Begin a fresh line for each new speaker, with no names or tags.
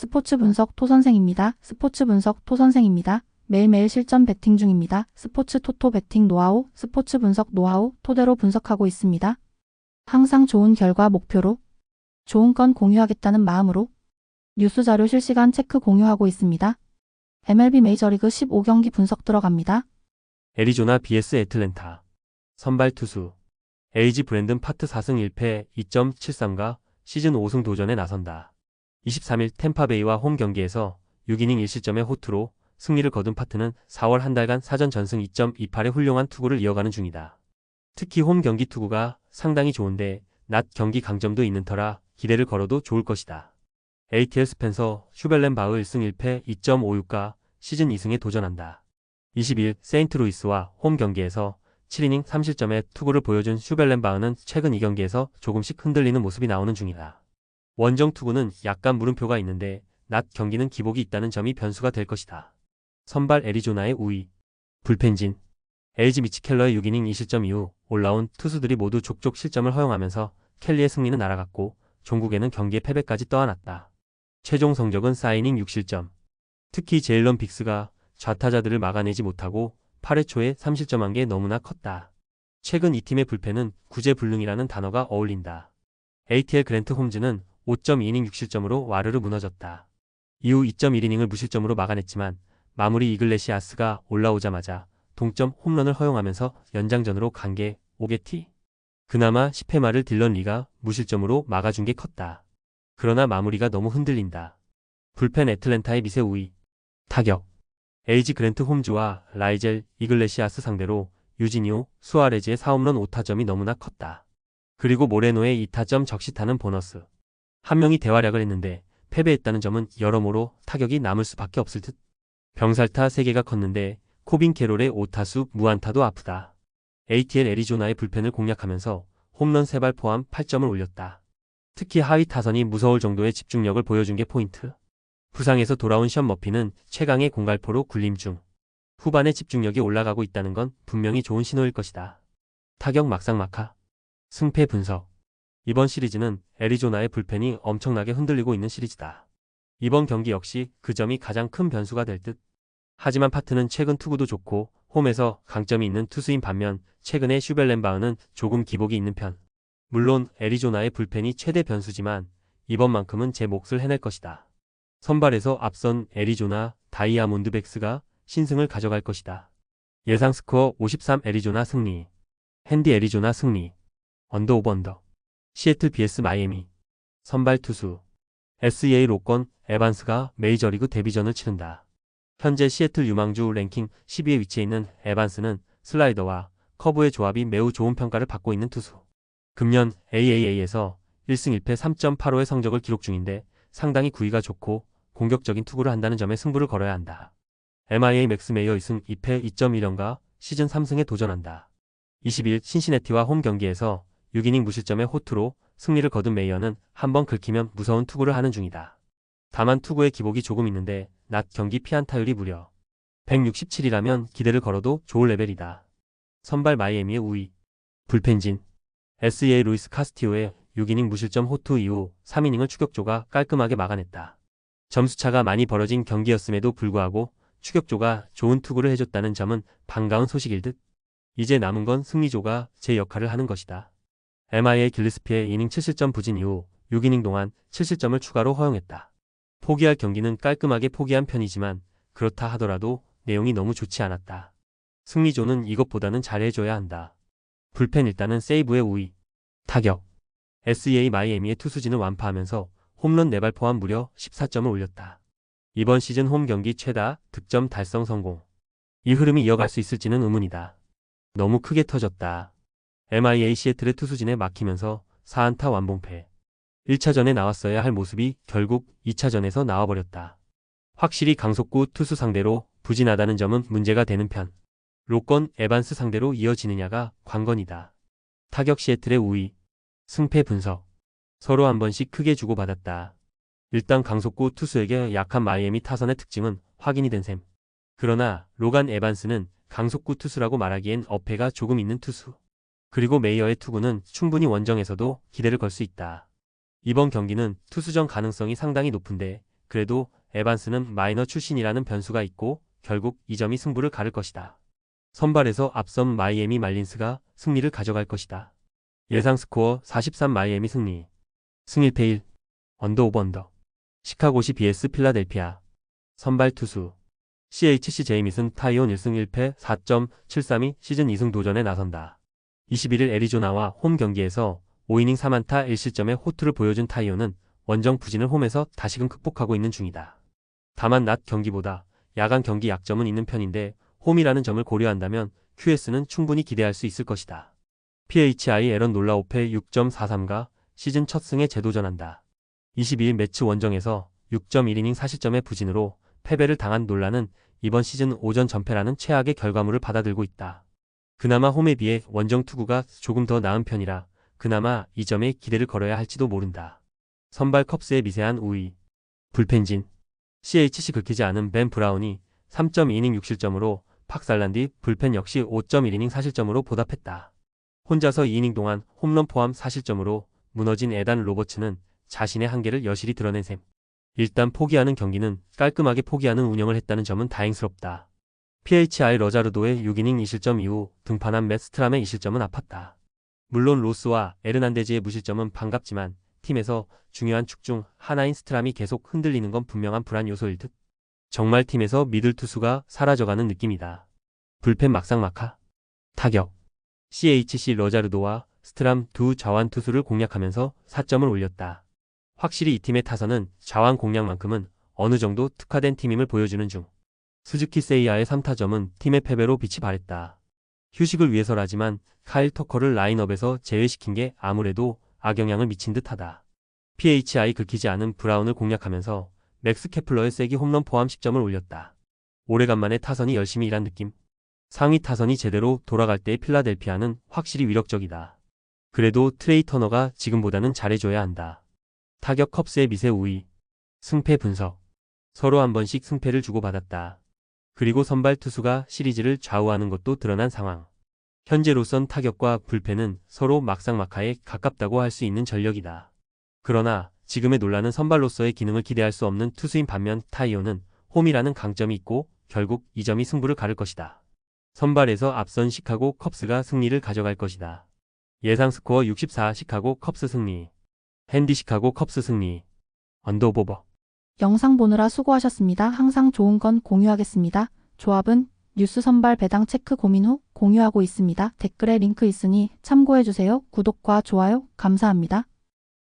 스포츠 분석 토 선생입니다. 스포츠 분석 토 선생입니다. 매일매일 실전 베팅 중입니다. 스포츠 토토 베팅 노하우, 스포츠 분석 노하우 토대로 분석하고 있습니다. 항상 좋은 결과 목표로 좋은 건 공유하겠다는 마음으로 뉴스 자료 실시간 체크 공유하고 있습니다. MLB 메이저리그 15경기 분석 들어갑니다.
애리조나 vs 애틀랜타. 선발 투수. LG 브랜든 파트 4승 1패 2.73가 시즌 5승 도전에 나선다. 23일 템파베이와 홈 경기에서 6이닝 1실점의 호투로 승리를 거둔 파트는 4월 한 달간 사전 전승 2.28의 훌륭한 투구를 이어가는 중이다. 특히 홈 경기 투구가 상당히 좋은데 낮 경기 강점도 있는 터라 기대를 걸어도 좋을 것이다. ATL 스펜서 슈벨렌 바흐 1승 1패 2.56가 시즌 2승에 도전한다. 22일 세인트루이스와 홈 경기에서 7이닝 3실점의 투구를 보여준 슈벨렌 바흐는 최근 2경기에서 조금씩 흔들리는 모습이 나오는 중이다. 원정 투구는 약간 물음표가 있는데 낮 경기는 기복이 있다는 점이 변수가 될 것이다. 선발 애리조나의 우위, 불펜진, LG 미치 켈러의 6이닝 2실점 이후 올라온 투수들이 모두 족족 실점을 허용하면서 켈리의 승리는 날아갔고 종국에는 경기의 패배까지 떠안았다. 최종 성적은 4이닝 6실점. 특히 제일런 빅스가 좌타자들을 막아내지 못하고 8회 초에 3실점한 게 너무나 컸다. 최근 이 팀의 불펜은 구제불능이라는 단어가 어울린다. ATL 그랜트 홈즈는 5.2이닝 6실점으로 와르르 무너졌다. 이후 2.1이닝을 무실점으로 막아냈지만 마무리 이글레시아스가 올라오자마자 동점 홈런을 허용하면서 연장전으로 간게 5개티? 그나마 10회 말을 딜런 리가 무실점으로 막아준 게 컸다. 그러나 마무리가 너무 흔들린다. 불펜 애틀랜타의 미세 우위. 타격. LG 그랜트 홈즈와 라이젤 이글레시아스 상대로 유지니오 수아레즈의 4홈런 5타점이 너무나 컸다. 그리고 모레노의 2타점 적시타는 보너스. 한 명이 대활약을 했는데 패배했다는 점은 여러모로 타격이 남을 수밖에 없을 듯. 병살타 3개가 컸는데 코빈 캐롤의 5타수 무안타도 아프다. ATL 애리조나의 불펜을 공략하면서 홈런 3발 포함 8점을 올렸다. 특히 하위 타선이 무서울 정도의 집중력을 보여준 게 포인트. 부상에서 돌아온 션 머피는 최강의 공갈포로 군림 중. 후반에 집중력이 올라가고 있다는 건 분명히 좋은 신호일 것이다. 타격 막상 막하. 승패 분석. 이번 시리즈는 애리조나의 불펜이 엄청나게 흔들리고 있는 시리즈다. 이번 경기 역시 그 점이 가장 큰 변수가 될 듯. 하지만 파트는 최근 투구도 좋고 홈에서 강점이 있는 투수인 반면 최근에 슈벨렌바흐는 조금 기복이 있는 편. 물론 애리조나의 불펜이 최대 변수지만 이번만큼은 제 몫을 해낼 것이다. 선발에서 앞선 애리조나 다이아몬드백스가 신승을 가져갈 것이다. 예상 스코어 53 애리조나 승리. 핸디 애리조나 승리. 언더 오버 언더. 시애틀 BS 마이애미. 선발 투수. SEA 로건 에반스가 메이저리그 데뷔전을 치른다. 현재 시애틀 유망주 랭킹 10위에 위치해 있는 에반스는 슬라이더와 커브의 조합이 매우 좋은 평가를 받고 있는 투수. 금년 AAA에서 1승 1패 3.85의 성적을 기록 중인데 상당히 구위가 좋고 공격적인 투구를 한다는 점에 승부를 걸어야 한다. MIA 맥스 메이어 2승 2패 2.1연가 시즌 3승에 도전한다. 20일 신시내티와 홈 경기에서 6이닝 무실점의 호투로 승리를 거둔 메이어는 한번 긁히면 무서운 투구를 하는 중이다. 다만 투구의 기복이 조금 있는데 낮 경기 피안타율이 무려 167이라면 기대를 걸어도 좋을 레벨이다. 선발 마이애미의 우위 불펜진 SEA 루이스 카스티오의 6이닝 무실점 호투 이후 3이닝을 추격조가 깔끔하게 막아냈다. 점수차가 많이 벌어진 경기였음에도 불구하고 추격조가 좋은 투구를 해줬다는 점은 반가운 소식일 듯. 이제 남은 건 승리조가 제 역할을 하는 것이다. MIA 길리스피의 이닝 7실점 부진 이후 6이닝 동안 7실점을 추가로 허용했다. 포기할 경기는 깔끔하게 포기한 편이지만 그렇다 하더라도 내용이 너무 좋지 않았다. 승리조는 이것보다는 잘해줘야 한다. 불펜 일단은 세이브의 우위. 타격. SEA 마이애미의 투수진을 완파하면서 홈런 4발 포함 무려 14점을 올렸다. 이번 시즌 홈 경기 최다 득점 달성 성공. 이 흐름이 이어갈 수 있을지는 의문이다. 너무 크게 터졌다. MIA 시애틀의 투수진에 막히면서 4안타 완봉패. 1차전에 나왔어야 할 모습이 결국 2차전에서 나와버렸다. 확실히 강속구 투수 상대로 부진하다는 점은 문제가 되는 편. 로건 에반스 상대로 이어지느냐가 관건이다. 타격 시애틀의 우위. 승패 분석. 서로 한 번씩 크게 주고받았다. 일단 강속구 투수에게 약한 마이애미 타선의 특징은 확인이 된 셈. 그러나 로간 에반스는 강속구 투수라고 말하기엔 어폐가 조금 있는 투수. 그리고 메이어의 투구는 충분히 원정에서도 기대를 걸 수 있다. 이번 경기는 투수전 가능성이 상당히 높은데 그래도 에반스는 마이너 출신이라는 변수가 있고 결국 이 점이 승부를 가를 것이다. 선발에서 앞선 마이애미 말린스가 승리를 가져갈 것이다. 예상 스코어 43 마이애미 승리. 승일패 1. 언더 오버 언더. 시카고시 BS 필라델피아. 선발 투수. CHC 제이미슨 타이온 1승 1패 4.732 시즌 2승 도전에 나선다. 21일 애리조나와 홈 경기에서 5이닝 3안타 1실점의 호투를 보여준 타이온은 원정 부진을 홈에서 다시금 극복하고 있는 중이다. 다만 낮 경기보다 야간 경기 약점은 있는 편인데 홈이라는 점을 고려한다면 QS는 충분히 기대할 수 있을 것이다. PHI 에런 놀라 5패 6.43가 시즌 첫 승에 재도전한다. 22일 매치 원정에서 6.1이닝 4실점의 부진으로 패배를 당한 놀라는 이번 시즌 오전 전패라는 최악의 결과물을 받아들고 있다. 그나마 홈에 비해 원정 투구가 조금 더 나은 편이라 그나마 이 점에 기대를 걸어야 할지도 모른다. 선발 컵스의 미세한 우위. 불펜진. CHC 긁히지 않은 벤 브라운이 3.2이닝 6실점으로 팍살난 뒤 불펜 역시 5.1이닝 4실점으로 보답했다. 혼자서 2이닝 동안 홈런 포함 4실점으로 무너진 에단 로버츠는 자신의 한계를 여실히 드러낸 셈. 일단 포기하는 경기는 깔끔하게 포기하는 운영을 했다는 점은 다행스럽다. PHI 러자르도의 6이닝 2실점 이후 등판한 매스트람의 2실점은 아팠다. 물론 로스와 에르난데즈의 무실점은 반갑지만 팀에서 중요한 축 중 하나인 스트람이 계속 흔들리는 건 분명한 불안 요소일 듯. 정말 팀에서 미들 투수가 사라져가는 느낌이다. 불펜 막상막하. 타격. CHC 러자르도와 스트람 두 좌완 투수를 공략하면서 4점을 올렸다. 확실히 이 팀의 타선은 좌완 공략만큼은 어느 정도 특화된 팀임을 보여주는 중. 스즈키 세이야의 3타점은 팀의 패배로 빛이 발했다. 휴식을 위해서라지만 카일 터커를 라인업에서 제외시킨 게 아무래도 악영향을 미친 듯하다. PHI 긁히지 않은 브라운을 공략하면서 맥스 케플러의 세기 홈런 포함 10점을 올렸다. 오래간만에 타선이 열심히 일한 느낌. 상위 타선이 제대로 돌아갈 때의 필라델피아는 확실히 위력적이다. 그래도 트레이 터너가 지금보다는 잘해줘야 한다. 타격 컵스의 미세 우위. 승패 분석. 서로 한 번씩 승패를 주고받았다. 그리고 선발 투수가 시리즈를 좌우하는 것도 드러난 상황. 현재로선 타격과 불펜은 서로 막상막하에 가깝다고 할 수 있는 전력이다. 그러나 지금의 논란은 선발로서의 기능을 기대할 수 없는 투수인 반면 타이오는 홈이라는 강점이 있고 결국 이 점이 승부를 가를 것이다. 선발에서 앞선 시카고 컵스가 승리를 가져갈 것이다. 예상 스코어 64 시카고 컵스 승리. 핸디 시카고 컵스 승리. 언더보버.
영상 보느라 수고하셨습니다. 항상 좋은 건 공유하겠습니다. 조합은 뉴스 선발 배당 체크 고민 후 공유하고 있습니다. 댓글에 링크 있으니 참고해주세요. 구독과 좋아요 감사합니다.